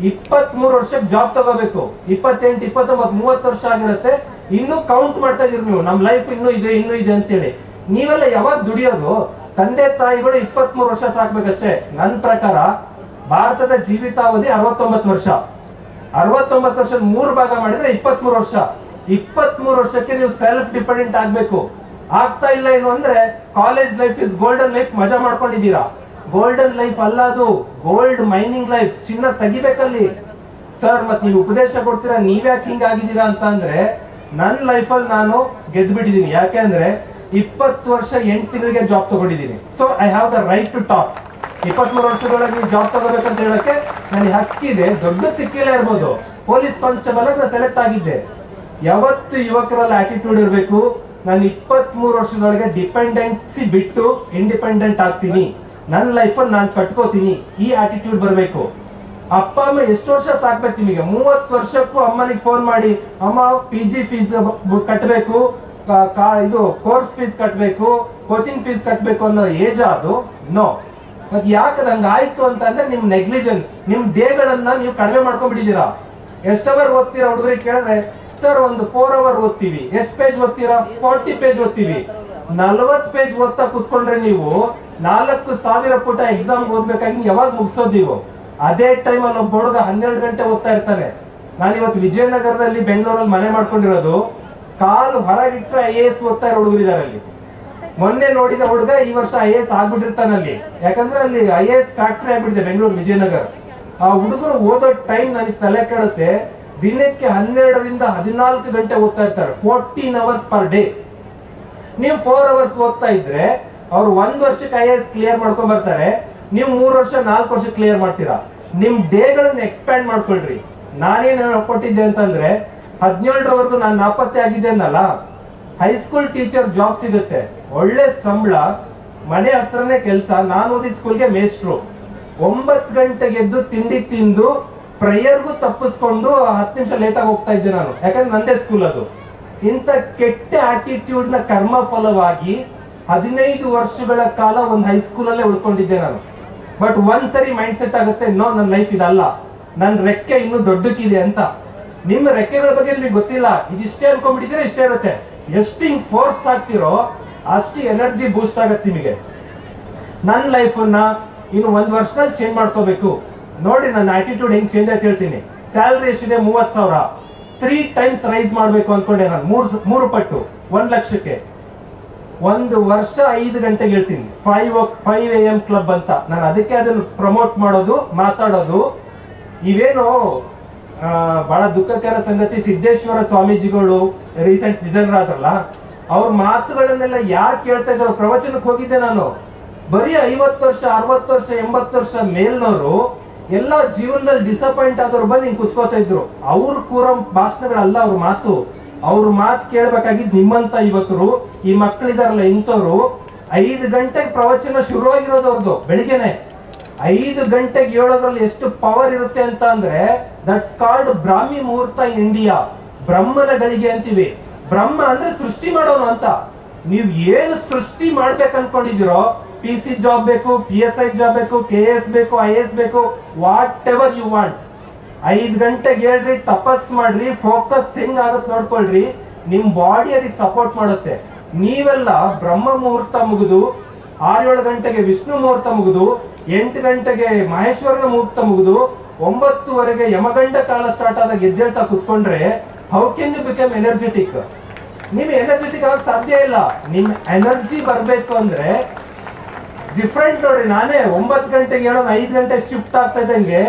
ಇಪ್ಪತ್ತ್ ಮೂರು ವರ್ಷಕ್ಕೆ ಜಾಬ್ ತಗೋಬೇಕು. ಇಪ್ಪತ್ತೆಂಟು, ಇಪ್ಪತ್ತೊಂಬತ್ತು, ಮೂವತ್ತು ವರ್ಷ ಆಗಿರುತ್ತೆ. ಇನ್ನೂ ಕೌಂಟ್ ಮಾಡ್ತಾ ಇದೀರಿ ನೀವು. ನಮ್ ಲೈಫ್ ಇನ್ನೂ ಇದೆ ಇನ್ನೂ ಇದೆ ಅಂತೇಳಿ. ನೀವೆಲ್ಲ ಯಾವಾಗ ದುಡಿಯೋದು? ತಂದೆ, ತಾಯಿಗಳು ಇಪ್ಪತ್ತ್ ಮೂರು ವರ್ಷ ಸಾಕ್ಬೇಕಷ್ಟೇ. ನನ್ನ ಪ್ರಕಾರ ಭಾರತದ ಜೀವಿತಾವಧಿ ಅರವತ್ತೊಂಬತ್ತು ವರ್ಷ. ಅರವತ್ತೊಂಬತ್ತು ವರ್ಷದ ಮೂರು ಭಾಗ ಮಾಡಿದ್ರೆ ಇಪ್ಪತ್ಮೂರು ವರ್ಷ. ಇಪ್ಪತ್ಮೂರು ವರ್ಷಕ್ಕೆ ನೀವು ಸೆಲ್ಫ್ ಡಿಪೆಂಡೆಂಟ್ ಆಗ್ಬೇಕು. ಆಗ್ತಾ ಇಲ್ಲ ಏನು ಅಂದ್ರೆ college life is golden life ಮಜಾ ಮಾಡ್ಕೊಂಡಿದ್ದೀರಾ? ಗೋಲ್ಡನ್ ಲೈಫ್ ಅಲ್ಲ ಅದು. ಗೋಲ್ಡ್ ಮೈನಿಂಗ್ ಲೈಫ್ ಚಿನ್ನ ತೆಗಿಬೇಕಲ್ಲಿ. ಸರ್ ಮತ್ ನೀವು ಉಪದೇಶ ಕೊಡ್ತೀರಾ? ನೀವ್ಯಾಕೆ ಹಿಂಗ್ ಆಗಿದ್ದೀರಾ ಅಂತ ಅಂದ್ರೆ ನನ್ನ ಲೈಫಲ್ಲಿ ನಾನು ಗೆದ್ಬಿಟ್ಟಿದ್ದೀನಿ ಯಾಕೆ ಅಂದ್ರೆ, ಇಪ್ಪತ್ತು ವರ್ಷ ಎಂಟು ತಿಂಗಳಿಗೆ ಜಾಬ್ ತಗೊಂಡಿದ್ದೀನಿ so I have the right to top ಇಪ್ಪತ್ಮೂರು ವರ್ಷದೊಳಗೆ ನೀವು ಜಾಬ್ ತಗೋಬೇಕಂತ ಹೇಳಕ್ಕೆ ನನಗೆ ಹಕ್ಕಿದೆ. ದೊಡ್ಡ ಸಿಕ್ಕಿಲ್ಲ ಇರ್ಬೋದು. ಪೊಲೀಸ್ ಕಾನ್ಸ್ಟೇಬಲ್ ನಾನು ಸೆಲೆಕ್ಟ್ ಆಗಿದ್ದೆ. ಯಾವತ್ತು ಯುವಕರಲ್ಲಿ ಆಟಿಟ್ಯೂಡ್ ಇರಬೇಕು? ನಾನು ಇಪ್ಪತ್ಮೂರು ವರ್ಷದೊಳಗೆ ಡಿಪೆಂಡೆನ್ಸಿ ಬಿಟ್ಟು ಇಂಡಿಪೆಂಡೆಂಟ್ ಆಗ್ತೀನಿ. ನನ್ನ ಲೈಫಲ್ಲಿ ನಾನು ಕಟ್ಕೋತೀನಿ, ಈ ಆಟಿಟ್ಯೂಡ್ ಬರಬೇಕು. ಅಪ್ಪ, ಅಮ್ಮ ಎಷ್ಟು ವರ್ಷ ಸಾಕ್ಬೇಕು ನಿಮಗೆ? ಮೂವತ್ತು ವರ್ಷಕ್ಕೂ ಅಮ್ಮನಿಗೆ ಫೋನ್ ಮಾಡಿ, ಅಮ್ಮ ಪಿ ಜಿ ಫೀಸ್ ಕಟ್ಟಬೇಕು ಇದು ಕೋರ್ಸ್ ಫೀಸ್ ಕಟ್ಟಬೇಕು ಕೋಚಿಂಗ್ ಫೀಸ್ ಕಟ್ಟಬೇಕು ಅನ್ನೋ ಏಜ್ ಅದು? ನೋ ಮತ್ ಯಾಕೆ ನಂಗೆ ಆಯ್ತು ಅಂತ ಅಂದ್ರೆ ನಿಮ್ ನೆಗ್ಲಿಜೆನ್ಸ್ ನಿಮ್ ಡೇಗಳನ್ನ ನೀವು ಕಡಿಮೆ ಮಾಡ್ಕೊಂಡ್ಬಿಟ್ಟಿದ್ದೀರಾ. ಎಷ್ಟು ಅವರ್ ಓದ್ತೀರಾ ಹುಡುಗರಿಗೆ ಕೇಳಿದ್ರೆ, ಸರ್, ಒಂದು ಫೋರ್ ಅವರ್ ಓದ್ತೀವಿ. ಎಷ್ಟು ಪೇಜ್ ಓದ್ತೀರಾ? ಫಾರ್ಟಿ ಪೇಜ್ ಓದ್ತೀವಿ. ನಲ್ವತ್ತು ಪೇಜ್ ಓದ್ತಾ ಕುತ್ಕೊಂಡ್ರೆ ನೀವು ನಾಲ್ಕು ಸಾವಿರ ಪುಟ ಎಕ್ಸಾಮ್ ಓದ್ಬೇಕಾಗಿ ಯಾವಾಗ ಮುಗಿಸೋದು ಅದೇ ಟೈಮ್ ಅಲ್ಲಿ ಒಬ್ಬ ಹುಡುಗ ಹನ್ನೆರಡು ಗಂಟೆ ಓದ್ತಾ ಇರ್ತಾನೆ. ನಾನು ಇವತ್ತು ವಿಜಯನಗರದಲ್ಲಿ ಬೆಂಗಳೂರಲ್ಲಿ ಮನೆ ಮಾಡ್ಕೊಂಡಿರೋದು. ಕಾಲು ಹೊರಗಿಟ್ರೆ ಐ ಎ ಎಸ್ ಓದ್ತಾ ಇರೋ ಹುಡುಗರಿದ್ದಾರೆ ಅಲ್ಲಿ. ಮೊನ್ನೆ ನೋಡಿದ ಹುಡುಗ ಈ ವರ್ಷ ಐ ಎ ಎಸ್ ಆಗ್ಬಿಟ್ಟಿರ್ತಾನಲ್ಲಿ ಯಾಕಂದ್ರೆ ಅಲ್ಲಿ ಐ ಎ ಎಸ್ ಫ್ಯಾಕ್ಟ್ರಿ ಆಗ್ಬಿಟ್ಟಿದೆ ಬೆಂಗಳೂರು ವಿಜಯನಗರ. ಆ ಹುಡುಗರು ಓದೋ ಟೈಮ್ ನನಗೆ ತಲೆ ಕೆಡುತ್ತೆ. ದಿನಕ್ಕೆ ಹನ್ನೆರಡರಿಂದ ಹದಿನಾಲ್ಕು ಗಂಟೆ ಓದ್ತಾ ಇರ್ತಾರೆ. ಫೋರ್ಟೀನ್ ಅವರ್ಸ್ ಪರ್ ಡೇ ನೀವು ಫೋರ್ ಅವರ್ಸ್ ಓದ್ತಾ ಇದ್ರೆ ಅವ್ರು ಒಂದ್ ವರ್ಷಕ್ಕೆ ಐ ಎಸ್ ಕ್ಲಿಯರ್ ಮಾಡ್ಕೊಂಡ್ ಬರ್ತಾರೆ. ನೀವು ಮೂರ್ ವರ್ಷ, ನಾಲ್ಕು ವರ್ಷ ಕ್ಲಿಯರ್ ಮಾಡ್ತೀರಾ? ನಿಮ್ ಡೇಗಳನ್ನ ಎಕ್ಸ್ಪ್ಯಾಂಡ್ ಮಾಡ್ಕೊಳ್ರಿ. ನಾನೇನ್ ಕೊಟ್ಟಿದ್ದೆ ಅಂತಂದ್ರೆ, ಹದಿನೇಳರವರೆಗೂ ನಾನು ನಾಪತ್ತೆ ಆಗಿದ್ದೆ ಅನ್ನಲ್ಲ. ಹೈಸ್ಕೂಲ್ ಟೀಚರ್ ಜಾಬ್ ಸಿಗುತ್ತೆ. ಒಳ್ಳೆ ಸಂಬಳ, ಮನೆ ಹತ್ರನೇ ಕೆಲಸ, ನಾನು ಓದಿದ ಸ್ಕೂಲ್ಗೆ ಮೇಸ್ಟ್ರು ಒಂಬತ್ತು ಗಂಟೆಗೆ ಎದ್ದು ತಿಂಡಿ ತಿಂದು, ಪ್ರೇಯರ್ಗೂ ತಪ್ಪಿಸ್ಕೊಂಡು ಹತ್ತು ನಿಮಿಷ ಲೇಟಾಗಿ ಹೋಗ್ತಾ ಇದ್ದೆ ನಾನು. ಯಾಕಂದ್ರೆ ನಂದೇ ಸ್ಕೂಲ್ ಅದು. ಇಂಥ ಕೆಟ್ಟ ಆಟಿಟ್ಯೂಡ್ನ ಕರ್ಮ ಫಲವಾಗಿ ಹದಿನೈದು ವರ್ಷಗಳ ಕಾಲ ಒಂದು ಹೈಸ್ಕೂಲ್ ಅಲ್ಲೇ ಉಳ್ಕೊಂಡಿದ್ದೆ ನಾನು. ಬಟ್ ಒಂದ್ ಸರಿ ಮೈಂಡ್ ಸೆಟ್ ಆಗುತ್ತೆ ನೋ ನನ್ನ ಲೈಫ್ ಇದಲ್ಲ. ನನ್ನ ರೆಕ್ಕೆ ಇನ್ನೂ ದೊಡ್ಡಕ್ಕಿದೆ ಅಂತ. ನಿಮ್ಮ ರೆಕ್ಕೆಗಳ ಬಗ್ಗೆ ನಿಮಗೆ ಗೊತ್ತಿಲ್ಲ. ಇದಿಷ್ಟೇ ಅನ್ಕೊಂಡ್ಬಿಟ್ಟಿದ್ರೆ ಇಷ್ಟೇ ಇರುತ್ತೆ. ಎಷ್ಟು ಫೋರ್ಸ್ ಆಗ್ತಿರೋ, ಅಷ್ಟು ಎನರ್ಜಿ ಬೂಸ್ಟ್ ಆಗತ್ತೆ ನಿಮಗೆ. ನನ್ನ ಲೈಫನ್ನ ಇನ್ನು ಒಂದು ವರ್ಷದಲ್ಲಿ ಚೇಂಜ್ ಮಾಡ್ಕೋಬೇಕು. ನೋಡಿ ನನ್ನ ಆಟಿಟ್ಯೂಡ್ ಹೆಂಗ್ ಚೇಂಜ್ ಆಯ್ತು ಹೇಳ್ತೀನಿ. ಸ್ಯಾಲ್ರಿ ಎಷ್ಟಿದೆ? ಮೂವತ್ತು ಸಾವಿರ. ತ್ರೀ ಟೈಮ್ಸ್ ರೈಸ್ ಮಾಡಬೇಕು ಅನ್ಕೊಂಡೆ ನಾನು. ಮೂರು ಮೂರು ಪಟ್ಟು. ಒಂದು ಲಕ್ಷಕ್ಕೆ. ಒಂದು ವರ್ಷ ಐದು ಗಂಟೆಗೆ ಹೇಳ್ತೀನಿ. Five five A M club ಅಂತ. ನಾನು ಅದಕ್ಕೆ ಅದನ್ನು ಪ್ರಮೋಟ್ ಮಾಡೋದು, ಮಾತಾಡೋದು. ಇವೇನು ಬಹಳ ದುಃಖಕರ ಸಂಗತಿ ಸಿದ್ದೇಶ್ವರ ಸ್ವಾಮೀಜಿಗಳು ರೀಸೆಂಟ್ ನಿಧನರಾದ್ರಲ್ಲ, ಅವ್ರ ಮಾತುಗಳನ್ನೆಲ್ಲ ಯಾರು ಕೇಳ್ತಾ ಇದ್ರು ಪ್ರವಚನಕ್ಕೆ ಹೋಗಿದ್ದೆ ನಾನು. ಬರೀ ಐವತ್ತು ವರ್ಷ, ಅರವತ್ತು ವರ್ಷ, ಎಂಬತ್ತು ವರ್ಷ ಮೇಲ್ನವರು ಎಲ್ಲ ಜೀವನದಲ್ಲಿ ಡಿಸಪಾಯಿಂಟ್ ಆದವ್ರು ಬಂದು ಹಿಂಗೆ ಕುತ್ಕೋತಾ ಇದ್ರು. ಅವ್ರ ಕೂರ ಭಾಷಣಗಳಲ್ಲ ಅವ್ರ ಮಾತು. ಅವ್ರ ಮಾತು ಕೇಳ್ಬೇಕಾಗಿದ್ ನಿಮ್ಮಂತ ಯುವಕರು, ಈ ಮಕ್ಕಳಿದಾರಲ್ಲ ಇಂಥವ್ರು, ಐದು ಗಂಟೆಗೆ ಪ್ರವಚನ ಶುರುವಾಗಿರೋದು ಅವ್ರದ್ದು ಬೆಳಿಗ್ಗೆನೆ. ಐದು ಗಂಟೆಗೆ ಹೇಳೋದ್ರಲ್ಲಿ ಎಷ್ಟು ಪವರ್ ಇರುತ್ತೆ ಅಂತ ಅಂದ್ರೆ ದಟ್ಸ್ ಕಾಲ್ಡ್ ಬ್ರಾಹ್ಮಿ ಮುಹೂರ್ತ ಇನ್ ಇಂಡಿಯಾ ಬ್ರಹ್ಮನ ಗಳಿಗೆ ಅಂತೀವಿ. ಬ್ರಹ್ಮ ಅಂದ್ರೆ ಸೃಷ್ಟಿ ಮಾಡೋನು ಅಂತ. ನೀವು ಏನು ಸೃಷ್ಟಿ ಮಾಡ್ಬೇಕು ಅನ್ಕೊಂಡಿದ್ದೀರೋ ಪಿ ಸಿ ಜಾಬ್ ಬೇಕು ಪಿ ಎಸ್ ಐ ಜಾಬ್ ಬೇಕು ಕೆ ಎಸ್ ಬೇಕು ಐ ಎಸ್ ಬೇಕು ವಾಟ್ ಎವರ್ ಯು ವಾಂಟ್ ಐದ್ ಗಂಟೆಗೆ ಹೇಳ್ರಿ, ತಪಸ್ ಮಾಡ್ರಿ ಫೋಕಸ್ ಹೆಂಗ್ ಆಗತ್ ನೋಡ್ಕೊಳ್ರಿ. ನಿಮ್ ಬಾಡಿ ಅದಕ್ಕೆ ಸಪೋರ್ಟ್ ಮಾಡುತ್ತೆ. ನೀವೆಲ್ಲ ಬ್ರಹ್ಮ ಮುಹೂರ್ತ ಮುಗಿದು ಆರೇಳು ಗಂಟೆಗೆ ವಿಷ್ಣು ಮುಹೂರ್ತ ಮುಗಿದು, ಎಂಟು ಗಂಟೆಗೆ ಮಹೇಶ್ವರನ ಮುಹೂರ್ತ ಮುಗಿದು, ಒಂಬತ್ತುವರೆಗೆ ಯಮಗಂಡ ಕಾಲ ಸ್ಟಾರ್ಟ್ ಆದಾಗ ಎದ್ದೇಳ್ತಾ ಕುತ್ಕೊಂಡ್ರೆ how can you become energetic ನೀವು ಎನರ್ಜೆಟಿಕ್ ಆಗ ಸಾಧ್ಯ ಇಲ್ಲ. ನಿಮ್ ಎನರ್ಜಿ ಬರ್ಬೇಕು ಅಂದ್ರೆ ಡಿಫ್ರೆಂಟ್ ನೋಡ್ರಿ, ನಾನೇ ಒಂಬತ್ತು ಗಂಟೆಗೆ ಹೇಳೋದು ಐದು ಗಂಟೆ ಶಿಫ್ಟ್ ಆಗ್ತಾ ಇದ್ದಂಗೆ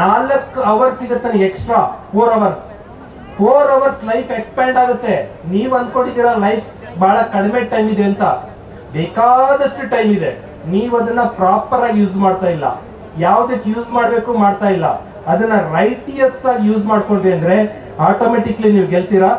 ನಾಲ್ಕು ಅವರ್ಸ್ ಸಿಗುತ್ತೆ extra four hours four hours life expand ಆಗುತ್ತೆ. ನೀವ್ ಅನ್ಕೊಂಡಿದ್ದೀರಾ ಲೈಫ್ ಬಹಳ ಕಡಿಮೆ ಟೈಮ್ ಇದೆ ಅಂತ? ಬೇಕಾದಷ್ಟು ಟೈಮ್ ಇದೆ. ನೀವು ಅದನ್ನ ಪ್ರಾಪರ್ ಆಗಿ ಯೂಸ್ ಮಾಡ್ತಾ ಇಲ್ಲ. ಯಾವ್ದಕ್ಕೆ ಯೂಸ್ ಮಾಡ್ಬೇಕು ಮಾಡ್ತಾ ಇಲ್ಲ. ಅದನ್ನ ರೈಟಿಯಸ್ ಆಗಿ ಯೂಸ್ ಮಾಡ್ಕೊಂಡ್ರಿ ಅಂದ್ರೆ ಆಟೋಮೆಟಿಕ್ಲಿ ನೀವು ಗೆಲ್ತೀರಾ?